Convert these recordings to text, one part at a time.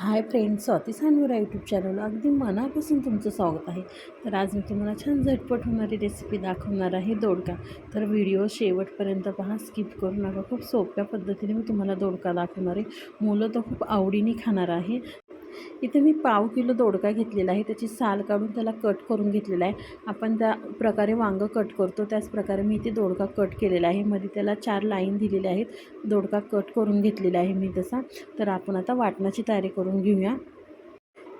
हाय friends Swati सानविरा YouTube channel अगदी मनापासून तुमचं स्वागत आहे. तर आज मी तुम्हाला छान झटपट होणारी रेसिपी दाखवणार आहे दोडका. तर व्हिडिओ शेवटपर्यंत पहा स्किप करू नका. खूप सोप्या पद्धतीने मी तुम्हाला दोडका दाखवणार आहे. मुलं तर खूप आवडीने खाणार आहे. इथे मी पाव किलो दोडका घेतलेला आहे. त्याची साल काढून त्याला कट करून घेतलेला आहे. आपण त्या प्रकारे वांगं कट करतो. त्याच प्रकारे मी इथे दोडका कट केलेला आहे. मध्ये त्याला चार लाईन दिलेल्या आहेत. दोडका कट करून घेतलेला आहे मी तसा. तर आपण आता वाटणाची तयारी करून घेऊया.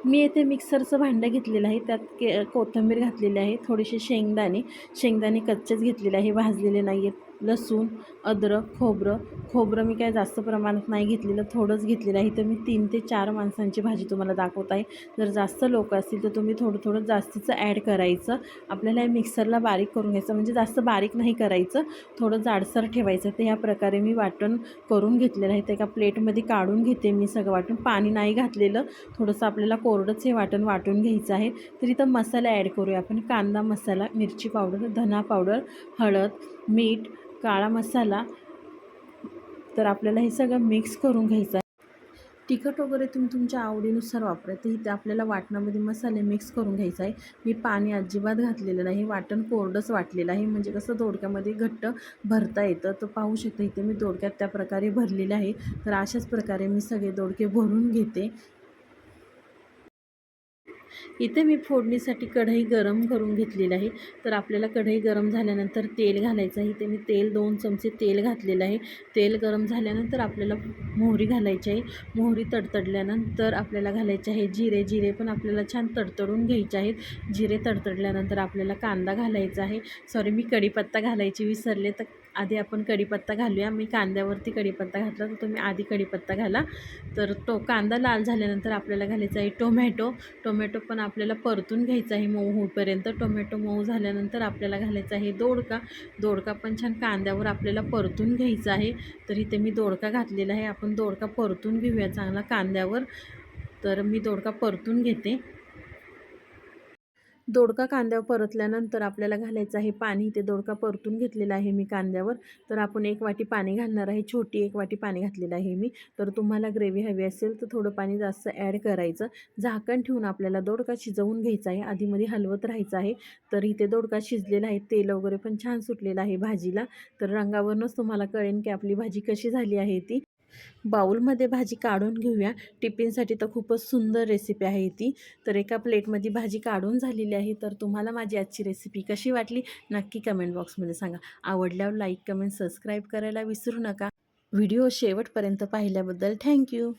मी येथे मिक्सरचं भांडं घेतलेलं आहे. त्यात के कोथिंबीर घातलेली आहे. थोडेसे शेंगदाणे शेंगदाणे कच्चेच घेतलेले आहे. भाजलेले नाही आहेत लसूण अद्रक खोबरं. खोबरं मी काय जास्त प्रमाणात नाही घेतलेलं थोडंच घेतलेलं आहे. तर मी तीन ते चार माणसांची भाजी तुम्हाला दाखवत आहे. जर जास्त लोक असतील तर तुम्ही थोडं थोडं जास्तीचं ॲड करायचं. आपल्याला हे मिक्सरला बारीक करून घ्यायचं. म्हणजे जास्त बारीक नाही करायचं. थोडं जाडसर ठेवायचं. तर ह्या प्रकारे मी वाटण करून घेतलेलं आहे. ते एका प्लेटमध्ये काढून घेते मी सगळं वाटून पाणी नाही घातलेलं. थोडंसं आपल्याला कोरडंच हे वाटण वाटून घ्यायचं आहे. तर इथं मसाला ॲड करूया आपण. कांदा मसाला मिरची पावडर धना पावडर हळद मीठ काळा मसाला तर आपल्याला हे सगळं मिक्स करून घ्यायचं आहे. तिखट वगैरे तुम्ही तुमच्या आवडीनुसार वापरायचं तर इथे आपल्याला वाटणामध्ये मसाले मिक्स करून घ्यायचा आहे. मी पाणी अजिबात घातलेलं नाही. वाटण कोरडंच वाटलेलं आहे. म्हणजे कसं दोडक्यामध्ये घट्ट भरता येतं. तर पाहू शकता इथे मी दोडक्यात त्या प्रकारे भरलेले आहे. तर अशाच प्रकारे मी सगळे दोडके भरून घेते. इथे मी फोडणीसाठी कढई गरम करून घेतलेली आहे. तर आपल्याला कढई गरम झाल्यानंतर तेल घालायचं आहे. इथे मी तेल दोन चमचे तेल घातलेलं आहे. तेल गरम झाल्यानंतर आपल्याला मोहरी घालायची आहे. मोहरी तडतडल्यानंतर आपल्याला घालायचे आहे जिरे. जिरे पण आपल्याला छान तडतडून घ्यायचे आहेत. जिरे तडतडल्यानंतर आपल्याला कांदा घालायचा आहे. सॉरी मी कढीपत्ता घालायची विसरले. तर आधी आपण कढीपत्ता घालूया. मी कांद्यावरती कढीपत्ता घातला तर तुम्ही आधी कढीपत्ता घाला. तर तो कांदा लाल झाल्यानंतर आपल्याला घालायचा आहे टोमॅटो. टोमॅटो पण आपल्याला परतून घ्यायचा आहे मऊ होईपर्यंत टोमॅटो मऊ झाल्यानंतर आपल्याला घालायचा आहे दोडका. दोडका पण छान कांद्यावर आपल्याला परतून घ्यायचा आहे. तर इथे मी दोडका घातलेला आहे. आपण दोडका परतून घेऊया चांगला कांद्यावर. तर मी दोडका परतून घेते. दोडका कांद्यावर परतल्यानंतर आपल्याला घालायचं आहे पाणी. ते दोडका परतून घेतलेला आहे मी कांद्यावर. तर आपण एक वाटी पाणी घालणार आहे. छोटी एक वाटी पाणी घातलेलं आहे मी. तर तुम्हाला ग्रेव्ही हवी असेल तर थोडं पाणी जास्त ॲड करायचं. झाकण ठेवून आपल्याला दोडका शिजवून घ्यायचा आहे. आधीमध्ये हलवत राहायचं आहे. तर इथे दोडका शिजलेला आहे. तेल वगैरे पण छान सुटलेलं आहे भाजीला. तर रंगावरूनच तुम्हाला कळेन की आपली भाजी कशी झाली आहे ती. बाऊलमध्ये भाजी काढून घेऊया. टिफिनसाठी तर खूपच सुंदर रेसिपी आहे ती. तर एका प्लेटमध्ये भाजी काढून झालेली आहे. तर तुम्हाला माझी आजची रेसिपी कशी वाटली? नक्की कमेंट बॉक्समध्ये सांगा. आवडल्यावर लाईक कमेंट सबस्क्राईब करायला विसरू नका. व्हिडिओ शेवटपर्यंत पाहिल्याबद्दल थँक्यू